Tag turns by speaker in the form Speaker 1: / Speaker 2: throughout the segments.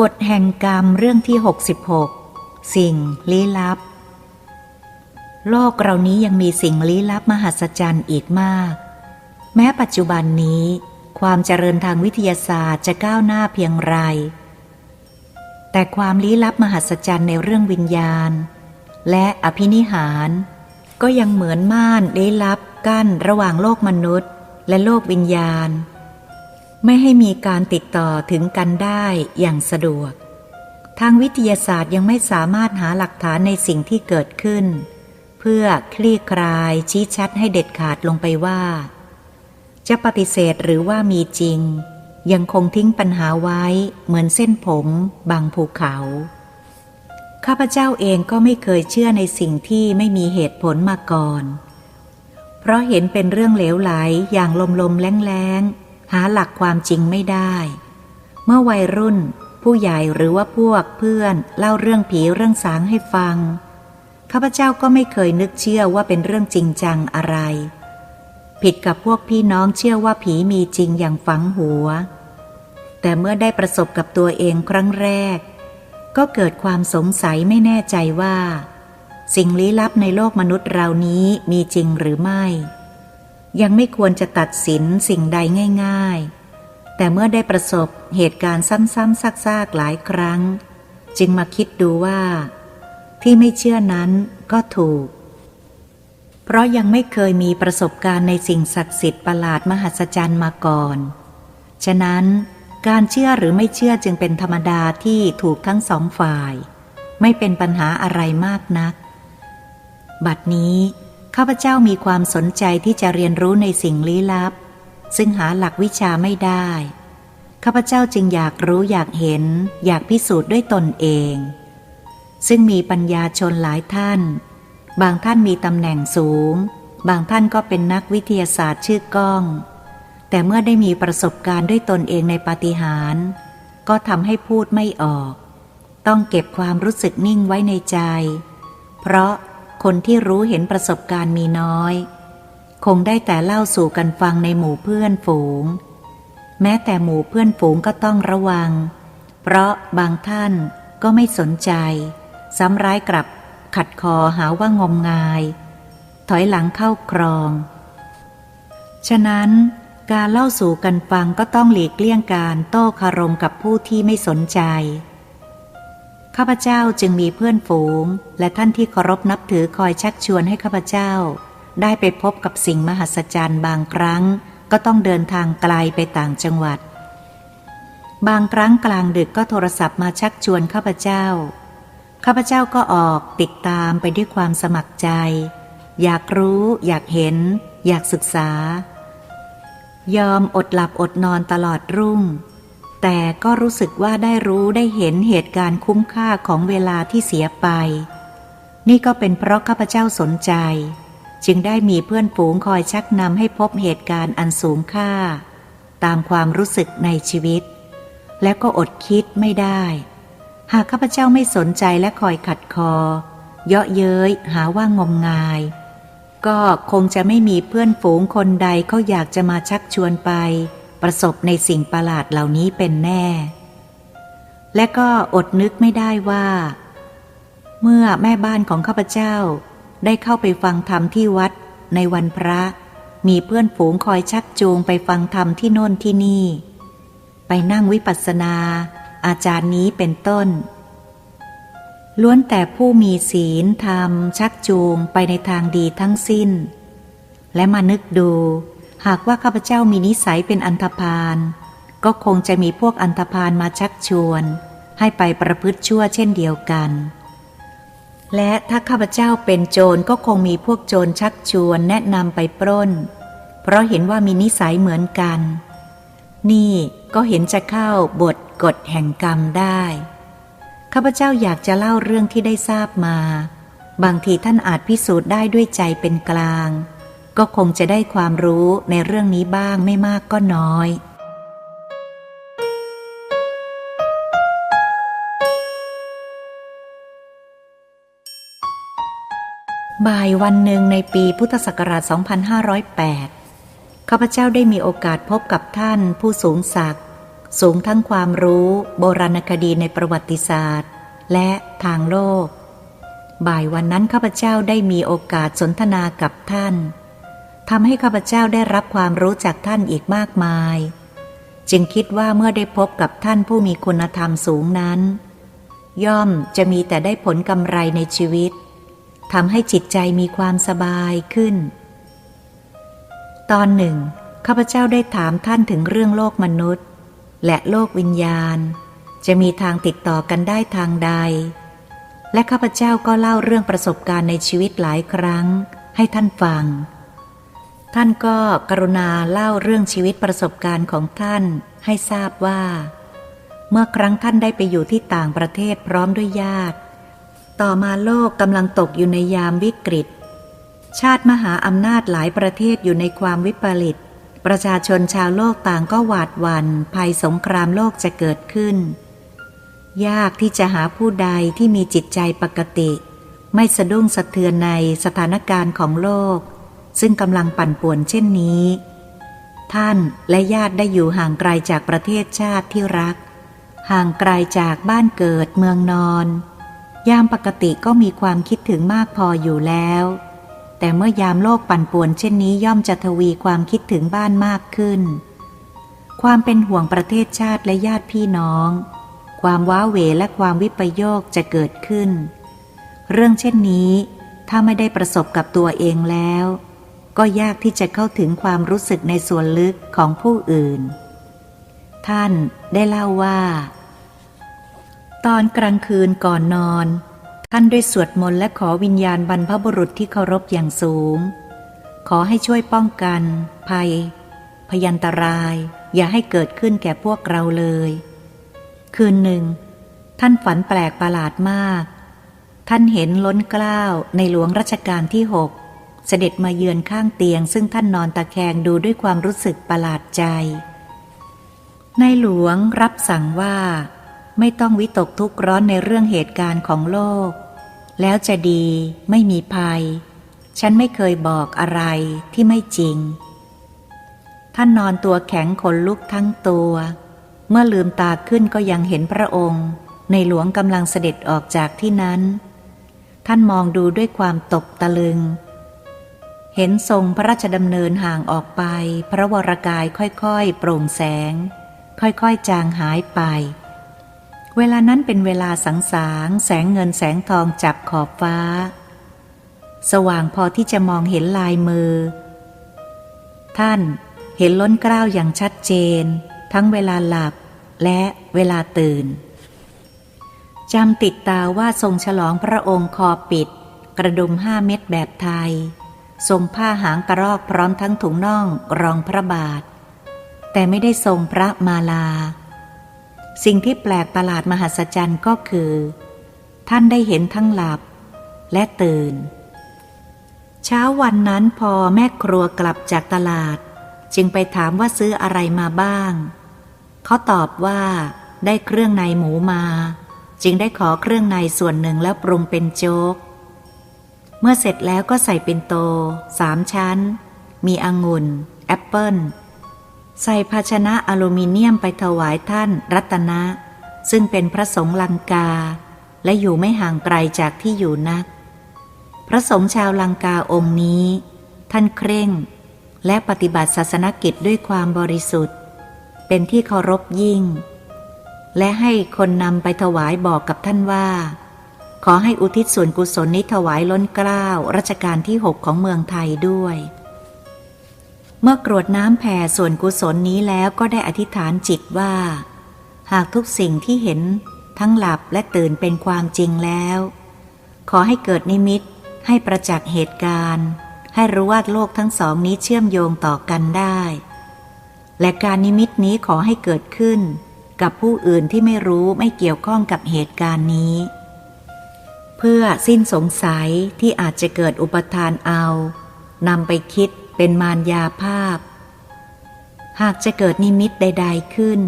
Speaker 1: กฎแห่งกรรมเรื่องที่ 66 สิ่งลี้ลับ โลกเรานี้ยังมีสิ่งลี้ลับมหัศจรรย์อีกมาก แม้ปัจจุบันนี้ ความเจริญทางวิทยาศาสตร์จะก้าวหน้าเพียงไร แต่ความลี้ลับมหัศจรรย์ในเรื่องวิญญาณ และอภินิหาร ก็ยังเหมือนม่านลี้ลับกั้นระหว่างโลกมนุษย์ และโลกวิญญาณ ไม่ให้มีการติดต่อถึงกันได้อย่างสะดวก ทางวิทยาศาสตร์ยังไม่สามารถหาหลักฐานในสิ่งที่เกิดขึ้น เพื่อคลี่คลายชี้ชัดให้เด็ดขาดลงไปว่า จะปฏิเสธหรือว่ามีจริง ยังคงทิ้งปัญหาไว้เหมือนเส้นผมบางภูเขา ข้าพเจ้าเองก็ไม่เคยเชื่อในสิ่งที่ไม่มีเหตุผลมาก่อน เพราะเห็นเป็นเรื่องเหลวไหลอย่างลมๆแรงๆ หาหลักความจริงไม่ได้ เมื่อวัยรุ่น ผู้ใหญ่หรือว่าพวกเพื่อนเล่าเรื่องผีเรื่องสางให้ฟังข้าพเจ้าก็ไม่เคยนึกเชื่อว่าเป็นเรื่องจริงจังอะไร ผิดกับพวกพี่น้องเชื่อว่าผีมีจริงอย่างฝังหัว แต่เมื่อได้ประสบกับตัวเองครั้งแรก ก็เกิดความสงสัยไม่แน่ใจว่า สิ่งลี้ลับในโลกมนุษย์เรานี้มีจริงหรือไม่ ยังไม่ควรจะตัดสินสิ่งใดง่าย ๆ แต่เมื่อได้ประสบเหตุการณ์ซ้ำๆซากๆหลายครั้ง จึงมาคิดดูว่า ที่ไม่เชื่อนั้นก็ถูก เพราะยังไม่เคยมีประสบการณ์ในสิ่งศักดิ์สิทธิ์ประหลาดมหัศจรรย์มาก่อน ฉะนั้นการเชื่อหรือไม่เชื่อจึงเป็นธรรมดาที่ถูกทั้งสองฝ่าย ไม่เป็นปัญหาอะไรมากนัก บัดนี้ ข้าพเจ้ามีความสนใจที่จะเรียนรู้ในสิ่งลี้ลับ ซึ่งหาหลักวิชาไม่ได้ ข้าพเจ้าจึงอยากรู้อยากเห็น อยากพิสูจน์ด้วยตนเอง ซึ่งมีปัญญาชนหลายท่าน บางท่านมีตำแหน่งสูง บางท่านก็เป็นนักวิทยาศาสตร์ชื่อก้อง แต่เมื่อได้มีประสบการณ์ด้วยตนเองในปาฏิหาริย์ก็ทำให้พูดไม่ออก ต้องเก็บความรู้สึกนิ่งไว้ในใจ เพราะ คนที่รู้เห็นประสบการณ์มีน้อย คงได้แต่เล่าสู่กันฟังในหมู่เพื่อนฝูง แม้แต่หมู่เพื่อนฝูงก็ต้องระวัง เพราะบางท่านก็ไม่สนใจ ซ้ำร้ายกลับขัดคอหาว่างมงาย ถอยหลังเข้าครอง ฉะนั้นการเล่าสู่กันฟังก็ต้องหลีกเลี่ยงการโต้คารมกับผู้ที่ไม่สนใจ ข้าพเจ้าจึงมีเพื่อนฝูง และท่านที่เคารพนับถือคอยชักชวนให้ข้าพเจ้า ได้ไปพบกับสิ่งมหัศจรรย์บางครั้ง ก็ต้องเดินทางไกลไปต่างจังหวัด บางครั้งกลางดึกก็โทรศัพท์มาชักชวนข้าพเจ้า ข้าพเจ้าก็ออกติดตามไปด้วยความสมัครใจ อยากรู้อยากเห็น อยากศึกษา ยอมอดหลับอดนอนตลอดรุ่ง แต่ก็รู้สึกว่าได้รู้ได้เห็นเหตุการณ์คุ้มค่าของเวลาที่เสียไป นี่ก็เป็นเพราะข้าพเจ้าสนใจ จึงได้มีเพื่อนฝูงคอยชักนำให้พบเหตุการณ์อันสูงค่า ตามความรู้สึกในชีวิต และก็อดคิดไม่ได้ หากข้าพเจ้าไม่สนใจและคอยขัดคอ เยาะเย้ยหาว่างมงาย ก็คงจะไม่มีเพื่อนฝูงคนใดเขาอยากจะมาชักชวนไป ประสบในสิ่งประหลาดเหล่านี้เป็นแน่ และก็อดนึกไม่ได้ว่า เมื่อแม่บ้านของข้าพเจ้าได้เข้าไปฟังธรรมที่วัดในวันพระ มีเพื่อนฝูงคอยชักจูงไปฟังธรรมที่โน่นที่นี่ ไปนั่งวิปัสสนา อาจารย์นี้เป็นต้น ล้วนแต่ผู้มีศีลธรรม ชักจูงไปในทางดีทั้งสิ้น และมานึกดู หากว่าข้าพเจ้ามีนิสัยเป็นอันธพาล ก็คงจะมีพวกอันธพาลมาชักชวน ให้ไปประพฤติชั่วเช่นเดียวกัน และถ้าข้าพเจ้าเป็นโจรก็คงมีพวกโจรชักชวนแนะนำไปปล้น เพราะเห็นว่ามีนิสัยเหมือนกัน นี่ก็เห็นจะเข้าบทกฎแห่งกรรมได้ ข้าพเจ้าอยากจะเล่าเรื่องที่ได้ทราบมา บางทีท่านอาจพิสูจน์ได้ด้วยใจเป็นกลาง ก็คงจะได้ความรู้ในเรื่องนี้บ้างไม่มากก็น้อย บ่ายวันหนึ่งในปีพุทธศักราช 2508 ข้าพเจ้าได้มีโอกาสพบกับท่านผู้สูงศักดิ์สูงทั้งความรู้โบราณคดีในประวัติศาสตร์ และทางโลก บ่ายวันนั้นข้าพเจ้าได้มีโอกาสสนทนากับท่าน ทำให้ข้าพเจ้าได้รับความรู้จากท่านอีกมากมาย จึงคิดว่าเมื่อได้พบกับท่านผู้มีคุณธรรมสูงนั้น ย่อมจะมีแต่ได้ผลกำไรในชีวิตทำให้จิตใจมีความสบายขึ้น ตอนหนึ่งข้าพเจ้าได้ถามท่านถึงเรื่องโลกมนุษย์ และโลกวิญญาณ จะมีทางติดต่อกันได้ทางใด และข้าพเจ้าก็เล่าเรื่องประสบการณ์ในชีวิตหลายครั้งให้ท่านฟัง ท่านก็กรุณาเล่าเรื่องชีวิตประสบการณ์ของท่านให้ทราบว่า เมื่อครั้งท่านได้ไปอยู่ที่ต่างประเทศพร้อมด้วยญาติ ต่อมาโลกกำลังตกอยู่ในยามวิกฤต ชาติมหาอำนาจหลายประเทศอยู่ในความวิปริต ประชาชนชาวโลกต่างก็หวาดหวัน่นภัยสงครามโลกจะเกิดขึ้น ยากที่จะหาผู้ใดที่มีจิตใจปกติ ไม่สะดุ้งสะเทือนในสถานการณ์ของโลก ซึ่งกำลังปั่นป่วนเช่นนี้ ท่านและญาติได้อยู่ห่างไกลจากประเทศชาติที่รัก ห่างไกลจากบ้านเกิดเมืองนอน ยามปกติก็มีความคิดถึงมากพออยู่แล้ว แต่เมื่อยามโลกปั่นป่วนเช่นนี้ย่อมจะทวีความคิดถึงบ้านมากขึ้น ความเป็นห่วงประเทศชาติและญาติพี่น้อง ความว้าเหวและความวิปโยคจะเกิดขึ้น เรื่องเช่นนี้ถ้าไม่ได้ประสบกับตัวเองแล้ว ก็ยากที่จะเข้าถึงความรู้สึกในส่วนลึกของผู้อื่น ท่านได้เล่าว่า ตอนกลางคืนก่อนนอน ท่านได้สวดมนต์และขอวิญญาณบรรพบุรุษที่เคารพอย่างสูง ขอให้ช่วยป้องกัน ภัย พยันตราย อย่าให้เกิดขึ้นแก่พวกเราเลย คืนหนึ่ง ท่านฝันแปลกประหลาดมาก ท่านเห็นล้นเกล้าในหลวงรัชกาลที่หก เสด็จมาเยือนข้างเตียง ซึ่งท่านนอนตะแคงดูด้วยความรู้สึกประหลาดใจ ในหลวงรับสั่งว่า ไม่ต้องวิตกทุกข์ร้อนในเรื่องเหตุการณ์ของโลก แล้วจะดีไม่มีภัย ฉันไม่เคยบอกอะไรที่ไม่จริง ท่านนอนตัวแข็งขนลุกทั้งตัว เมื่อลืมตาขึ้นก็ยังเห็นพระองค์ ในหลวงกำลังเสด็จออกจากที่นั้น ท่านมองดูด้วยความตกตะลึง เห็นทรงพระราชดำเนินห่างออกไป พระวรกายค่อยๆ โปร่งแสง ค่อยๆ จางหายไป เวลานั้นเป็นเวลาสังสางแสงเงินแสงทองจับขอบฟ้า สว่างพอที่จะมองเห็นลายมือ ท่านเห็นล้นเกล้าวอย่างชัดเจน ทั้งเวลาหลับและเวลาตื่นจำติดตาว่าทรงฉลองพระองค์คอปิด กระดุมห้าเม็ดแบบไทย ทรงผ้าหางกระรอกพร้อมทั้งถุงน่องรองพระบาท แต่ไม่ได้ทรงพระมาลา สิ่งที่แปลกประหลาดมหัศจรรย์ก็คือ ท่านได้เห็นทั้งหลับและตื่น เช้าวันนั้นพอแม่ครัวกลับจากตลาด จึงไปถามว่าซื้ออะไรมาบ้าง เขาตอบว่าได้เครื่องในหมูมา จึงได้ขอเครื่องในส่วนหนึ่งแล้วปรุงเป็นโจ๊ก เมื่อเสร็จแล้วก็ใส่เป็นโตสามชั้น มีองุ่น แอปเปิลใส่ภาชนะอลูมิเนียมไปถวายท่านรัตนะ ซึ่งเป็นพระสงฆ์ลังกา และอยู่ไม่ห่างไกลจากที่อยู่นัก พระสงฆ์ชาวลังกาองค์นี้ ท่านเคร่ง และปฏิบัติศาสนกิจด้วยความบริสุทธิ์ เป็นที่เคารพยิ่ง และให้คนนำไปถวายบอกกับท่านว่า ขอให้อุทิศส่วนกุศลนี้ถวายล้นเกล้ารัชกาลที่หกของเมืองไทยด้วย เมื่อกรวดน้ำแผ่ส่วนกุศลนี้แล้วก็ได้อธิษฐานจิตว่า หากทุกสิ่งที่เห็นทั้งหลับและตื่นเป็นความจริงแล้ว ขอให้เกิดนิมิตให้ประจักษ์เหตุการณ์ ให้รู้ว่าโลกทั้งสองนี้เชื่อมโยงต่อกันได้ และการนิมิตนี้ขอให้เกิดขึ้น กับผู้อื่นที่ไม่รู้ไม่เกี่ยวข้องกับเหตุการณ์นี้ เพื่อสิ้นสงสัยที่อาจจะเกิดอุปทานเอานำไปคิดเป็นมารยาภาพ หากจะเกิดนิมิตใด ๆขึ้น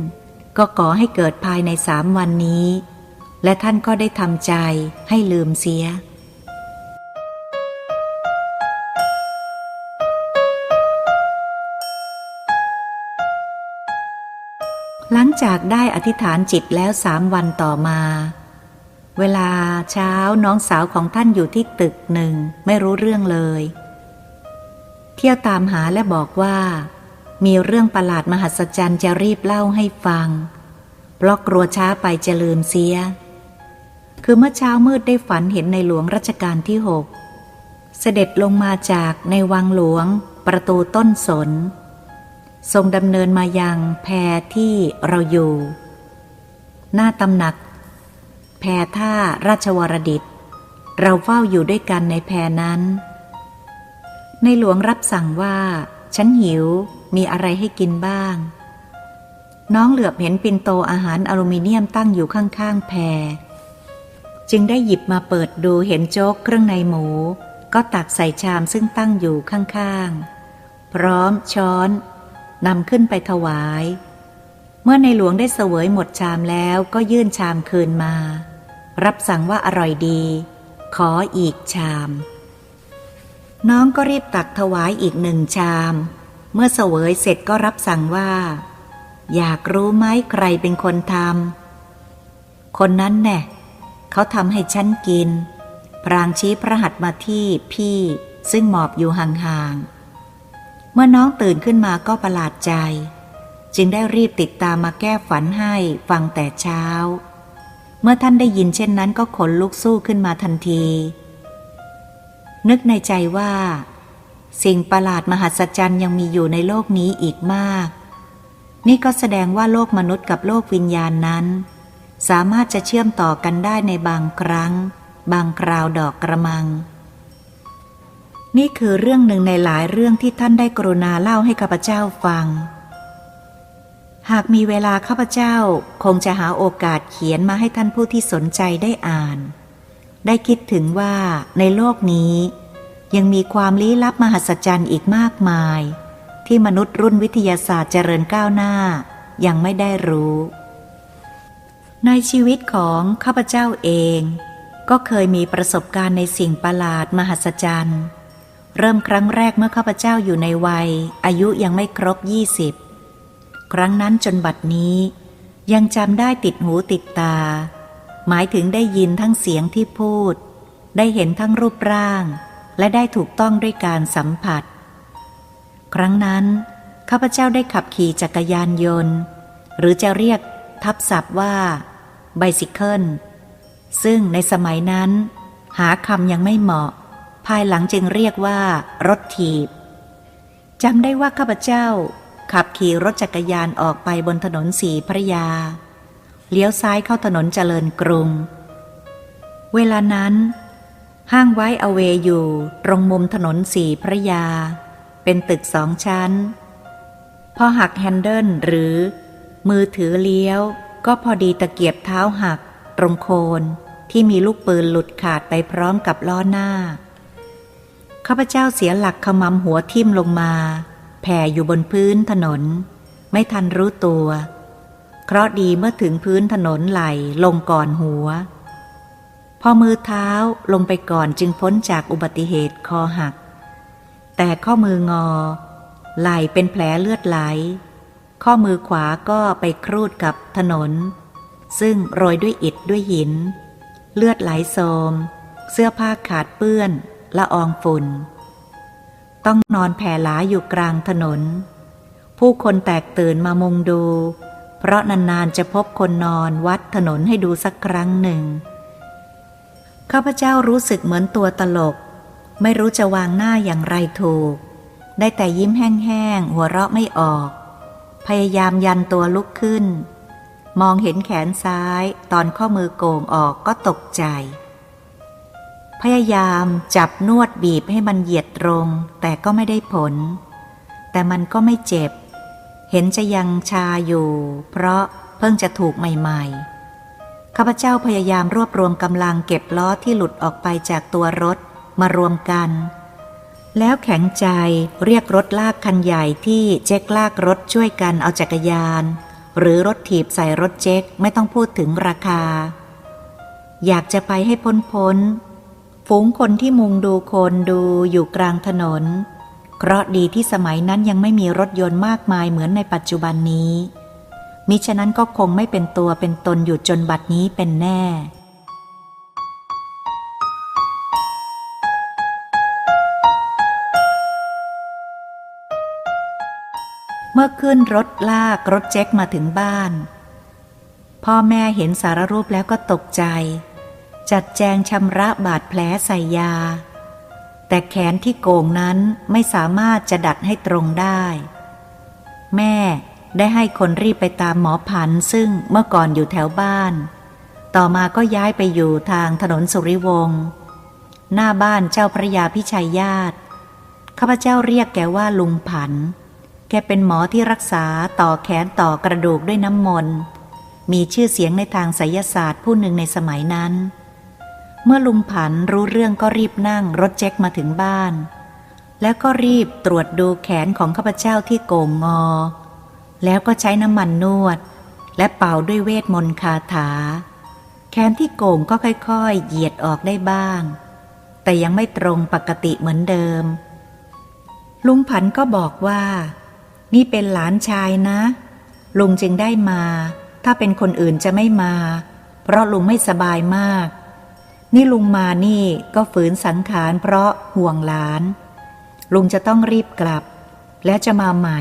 Speaker 1: ก็ขอให้เกิดภายในสามวันนี้ และท่านก็ได้ทำใจให้ลืมเสียหลังจากได้อธิษฐานจิตแล้วสามวันต่อมา เวลาเช้าน้องสาวของท่านอยู่ที่ตึกหนึ่งไม่รู้เรื่องเลย เที่ยวตามหาและบอกว่า มีเรื่องประหลาดมหัศจรรย์จะรีบเล่าให้ฟัง เพราะกลัวช้าไปจะลืมเสีย คือเมื่อเช้ามืดได้ฝันเห็นในหลวงรัชกาลที่หกเสด็จลงมาจากในวังหลวง ประตูต้นสน ทรงดำเนินมายังแพรที่เราอยู่ หน้าตำหนัก แพรท่าราชวรดิต เราเฝ้าอยู่ด้วยกันในแพรนั้น ในหลวงรับสั่งว่า ฉันหิวมีอะไรให้กินบ้าง น้องเหลือบเห็นปินโตอาหารอลูมิเนียมตั้งอยู่ข้างๆแพรจึงได้หยิบมาเปิดดูเห็นโจ๊กเครื่องในหมู ก็ตักใส่ชามซึ่งตั้งอยู่ข้างๆ พร้อมช้อนนำขึ้นไปถวาย เมื่อในหลวงได้เสวยหมดชามแล้วก็ยื่นชามคืนมา รับสั่งว่าอร่อยดี ขออีกชาม น้องก็รีบตักถวายอีกหนึ่งชาม เมื่อเสวยเสร็จก็รับสั่งว่า อยากรู้ไหมใครเป็นคนทำคนนั้นแน่เขาทำให้ฉันกิน พรางชี้พระหัตถ์มาที่พี่ซึ่งหมอบอยู่ห่างๆ เมื่อน้องตื่นขึ้นมาก็ประหลาดใจ จึงได้รีบติดตามมาแก้ฝันให้ฟังแต่เช้า เมื่อท่านได้ยินเช่นนั้นก็ขนลุกสู้ขึ้นมาทันที นึกในใจว่า สิ่งประหลาดมหัศจรรย์ยังมีอยู่ในโลกนี้อีกมาก นี่ก็แสดงว่าโลกมนุษย์กับโลกวิญญาณนั้น สามารถจะเชื่อมต่อกันได้ในบางครั้ง บางคราวดอกกระมัง นี่คือเรื่องหนึ่งในหลายเรื่องที่ท่านได้กรุณาเล่าให้ข้าพเจ้าฟัง หากมีเวลาข้าพเจ้าคงจะหาโอกาสเขียนมาให้ท่านผู้ที่สนใจได้อ่าน ได้คิดถึงว่าในโลกนี้ ยังมีความลี้ลับมหัศจรรย์อีกมากมาย ที่มนุษย์รุ่นวิทยาศาสตร์เจริญก้าวหน้า ยังไม่ได้รู้ ในชีวิตของข้าพเจ้าเอง ก็เคยมีประสบการณ์ในสิ่งประหลาดมหัศจรรย์ เริ่มครั้งแรกเมื่อข้าพเจ้าอยู่ในวัย อายุยังไม่ครบยี่สิบ ครั้งนั้นจนบัดนี้ ยังจำได้ติดหูติดตา หมายถึงได้ยินทั้งเสียงที่พูด ได้เห็นทั้งรูปร่าง และได้ถูกต้องด้วยการสัมผัส ครั้งนั้นข้าพเจ้าได้ขับขี่จักรยานยนต์ หรือจะเรียกทับศัพท์ว่าไบซิเคิลซึ่งในสมัยนั้น หาคำยังไม่เหมาะ ภายหลังจึงเรียกว่ารถถีบจำได้ว่าข้าพเจ้า ขับขี่รถจักรยานออกไปบนถนนสีพระยา เลี้ยวซ้ายเข้าถนนเจริญกรุง เวลานั้น ห้างไว้อเวอยู่ตรงมุมถนนสีพระยา เป็นตึกสองชั้น พอหักแฮนเดิลหรือ มือถือเลี้ยว ก็พอดีตะเกียบเท้าหัก ตรงโคนที่มีลูกปืนหลุดขาดไปพร้อมกับล้อหน้าข้าพเจ้าเสียหลักขมำหัวทิ่มลงมา แผ่อยู่บนพื้นถนน ไม่ทันรู้ตัว เคราะดีเมื่อถึงพื้นถนนไหลลงก่อนหัว พอมือเท้าลงไปก่อนจึงพ้นจากอุบัติเหตุคอหัก แต่ข้อมืองอ ไหลเป็นแผลเลือดไหล ข้อมือขวาก็ไปครูดกับถนน ซึ่งโรยด้วยอิฐด้วยหิน เลือดไหลโสมเสื้อผ้าขาดเปื้อนละอองฝุ่น ต้องนอนแผ่หลาอยู่กลางถนน ผู้คนแตกตื่นมามุงดู เพราะนานๆจะพบคนนอนวัดถนนให้ดูสักครั้งหนึ่ง ข้าพเจ้ารู้สึกเหมือนตัวตลก ไม่รู้จะวางหน้าอย่างไรถูก ได้แต่ยิ้มแห้งๆ หัวเราะไม่ออก พยายามยันตัวลุกขึ้น มองเห็นแขนซ้าย ตอนข้อมือโก่งออกก็ตกใจ พยายามจับนวดบีบให้มันเหยียดตรง แต่ก็ไม่ได้ผล แต่มันก็ไม่เจ็บ เห็นจะยังชาอยู่ เพราะเพิ่งจะถูกใหม่ ๆ ข้าพเจ้าพยายามรวบรวมกำลังเก็บล้อที่หลุดออกไปจากตัวรถมารวมกัน แล้วแข็งใจเรียกรถลากคันใหญ่ที่เจ๊กลากรถช่วยกันเอาจักรยาน หรือรถถีบใส่รถเจ๊กไม่ต้องพูดถึงราคา อยากจะไปให้พ้นพ้น ฝูงคนที่มุงดูคนดูอยู่กลางถนน เคราะดีที่สมัยนั้นยังไม่มีรถยนต์มากมายเหมือนในปัจจุบันนี้ มิฉะนั้นก็คงไม่เป็นตัวเป็นตนอยู่จนบัดนี้เป็นแน่เมื่อขึ้นรถลากรถแจ็คมาถึงบ้าน พ่อแม่เห็นสารรูปแล้วก็ตกใจ จัดแจงชำระบาดแผลใส่ยา แต่แขนที่โก่งนั้นไม่สามารถจะดัดให้ตรงได้ แม่ได้ให้คนรีบไปตามหมอผันซึ่งเมื่อก่อนอยู่แถวบ้าน ต่อมาก็ย้ายไปอยู่ทางถนนสุริวงศ์หน้าบ้านเจ้าพระยาพิชัยญาติข้าพเจ้าเรียกแกว่าลุงผัน แกเป็นหมอที่รักษาต่อแขนต่อกระดูกด้วยน้ำมนต์ มีชื่อเสียงในทางไสยศาสตร์ผู้หนึ่งในสมัยนั้น เมื่อลุงผันรู้เรื่องก็รีบนั่งรถแจ็คมาถึงบ้าน แล้วก็รีบตรวจดูแขนของข้าพเจ้าที่โก่งงอ แล้วก็ใช้น้ำมันนวด และเป่าด้วยเวทมนต์คาถา แขนที่โก่งก็ค่อยๆ เหยียดออกได้บ้าง แต่ยังไม่ตรงปกติเหมือนเดิม ลุงผันก็บอกว่า นี่เป็นหลานชายนะ ลุงจึงได้มา ถ้าเป็นคนอื่นจะไม่มา เพราะลุงไม่สบายมาก นี่ลุงมานี่ก็ฝืนสังขารเพราะห่วงหลาน ลุงจะต้องรีบกลับ แล้วจะมาใหม่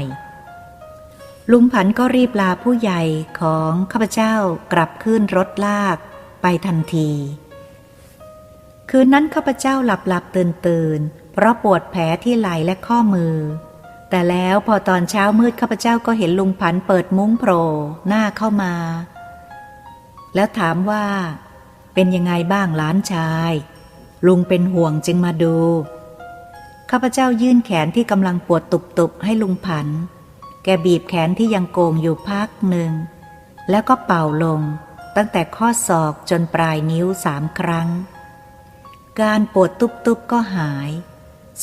Speaker 1: ลุงผันก็รีบลาผู้ใหญ่ของข้าพเจ้ากลับขึ้นรถลากไปทันที คืนนั้นข้าพเจ้าหลับหลับตื่นตื่นเพราะปวดแผลที่ไหล่และข้อมือ แต่แล้วพอตอนเช้ามืดข้าพเจ้าก็เห็นลุงผันเปิดมุ้งโผล่หน้าเข้ามา แล้วถามว่า เป็นยังไงบ้างหลานชาย ลุงเป็นห่วงจึงมาดู ข้าพเจ้ายื่นแขนที่กำลังปวดตุบๆให้ลุงผัน แกบีบแขนที่ยังโกงอยู่พักหนึ่ง แล้วก็เป่าลงตั้งแต่ข้อศอกจนปลายนิ้วสามครั้ง การปวดตุบๆก็หาย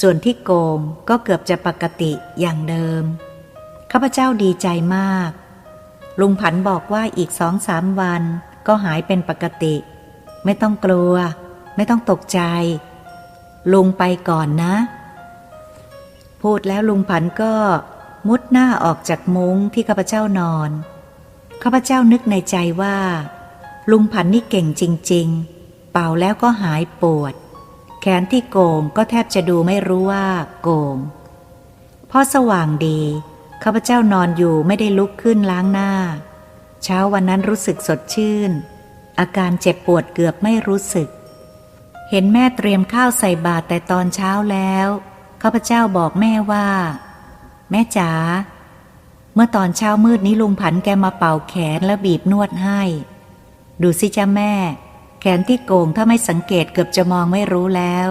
Speaker 1: ส่วนที่โกงก็เกือบจะปกติอย่างเดิม ข้าพเจ้าดีใจมาก ลุงผันบอกว่าอีกสองสามวันก็หายเป็นปกติ ไม่ต้องกลัว ไม่ต้องตกใจ ลุงไปก่อนนะ พูดแล้วลุงผันก็มุดหน้าออกจากมุ้งที่ข้าพเจ้านอนข้าพเจ้านึกในใจว่า ลุงผันนี่เก่งจริง ๆ เป่าแล้วก็หายปวด แขนที่โกงก็แทบจะดูไม่รู้ว่า โกงพอสว่างดีข้าพเจ้านอนอยู่ไม่ได้ลุกขึ้นล้างหน้า เช้าวันนั้นรู้สึกสดชื่น อาการเจ็บปวดเกือบไม่รู้สึก เห็นแม่เตรียมข้าวใส่บาตรแต่ตอนเช้าแล้วข้าพเจ้าบอกแม่ว่า แม่จ๋าเมื่อตอนเช้ามืดนี้ลุงผันแกมาเป่าแขนแล้วบีบนวดให้ ดูสิจ้าแม่ แขนที่โกงถ้าไม่สังเกตเกือบจะมองไม่รู้แล้ว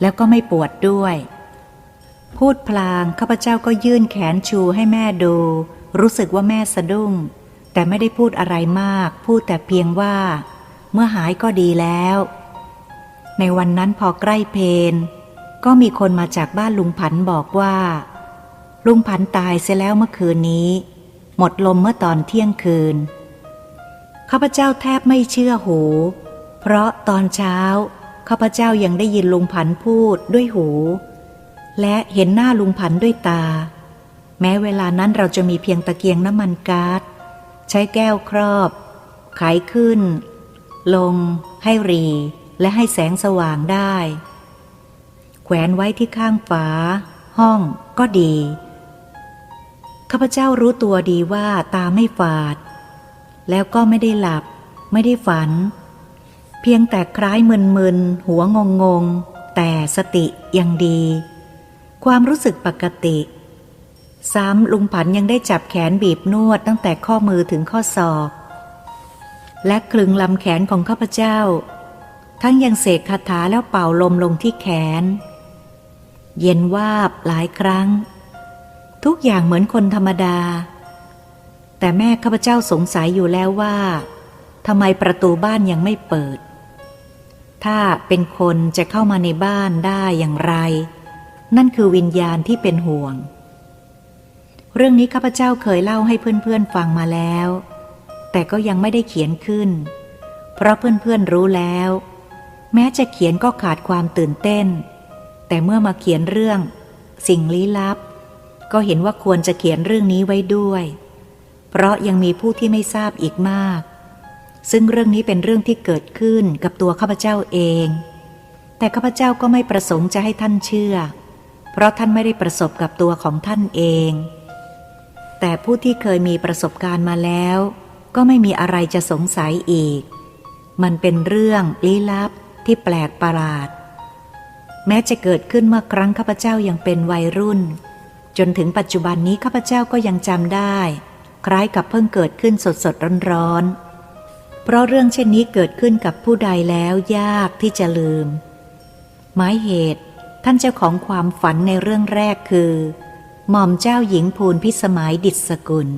Speaker 1: แล้วก็ไม่ปวดด้วย พูดพลางข้าพเจ้าก็ยื่นแขนชูให้แม่ดู รู้สึกว่าแม่สะดุ้ง แต่ไม่ได้พูดอะไรมาก พูดแต่เพียงว่า เมื่อหายก็ดีแล้ว ในวันนั้นพอใกล้เพนก็มีคนมาจากบ้านลุงผันบอกว่า ลุงผันตายเสียแล้วเมื่อคืนนี้ หมดลมเมื่อตอนเที่ยงคืนข้าพเจ้าแทบไม่เชื่อหู เพราะตอนเช้าข้าพเจ้ายังได้ยินลุงผันพูดด้วยหู และเห็นหน้าลุงผันด้วยตา แม้เวลานั้นเราจะมีเพียงตะเกียงน้ำมันก๊าซ ใช้แก้วครอบ ไขขึ้น ลง ให้รี และให้แสงสว่างได้ แขวนไว้ที่ข้างฝา ห้องก็ดีข้าพเจ้ารู้ตัวดีว่าตาไม่ฝาด แล้วก็ไม่ได้หลับ ไม่ได้ฝัน เพียงแต่คล้ายมึนๆ หัวงงงๆแต่สติยังดี ความรู้สึกปกติ ซ้ำลุงผันยังได้จับแขนบีบนวดตั้งแต่ข้อมือถึงข้อศอก และคลึงลำแขนของข้าพเจ้า ทั้งยังเสกคาถาแล้วเป่าลมลงที่แขน เย็นวาบหลายครั้ง ทุกอย่างเหมือนคนธรรมดา แต่แม่ข้าพเจ้าสงสัยอยู่แล้วว่าทำไมประตูบ้านยังไม่เปิด ถ้าเป็นคนจะเข้ามาในบ้านได้อย่างไร นั่นคือวิญญาณที่เป็นห่วง เรื่องนี้ข้าพเจ้าเคยเล่าให้เพื่อนๆฟังมาแล้ว แต่ก็ยังไม่ได้เขียนขึ้น เพราะเพื่อนๆรู้แล้ว แม้จะเขียนก็ขาดความตื่นเต้น แต่เมื่อมาเขียนเรื่อง สิ่งลี้ลับ ก็เห็นว่าควรจะเขียนเรื่องนี้ไว้ด้วย เพเพราะยังมีผู้ที่ไม่ทราบอีกมาก ซึ่งเรื่องนี้เป็นเรื่องที่เกิดขึ้นกับตัวข้าพเจ้าเอง แต่ข้าพเจ้าก็ไม่ประสงค์จะให้ท่านเชื่อ เพราะท่านไม่ได้ประสบกับตัวของท่านเอง แต่ผู้ที่เคยมีประสบการณ์มาแล้ว ก็ไม่มีอะไรจะสงสัยอีก มันเป็นเรื่องลี้ลับที่แปลกประหลาด แม้จะเกิดขึ้นเมื่อครั้งข้าพเจ้ายังเป็นวัยรุ่น จนถึงปัจจุบันนี้ข้าพเจ้าก็ยังจำได้ คล้ายกับเพิ่งเกิดขึ้นสดสดร้อนร้อนเพราะเรื่องเช่นนี้เกิดขึ้นกับผู้ใดแล้วยากที่จะลืม หมายเหตุท่านเจ้าของความฝันในเรื่องแรกคือ หม่อมเจ้าหญิงภูลพิสมัยดิษกุล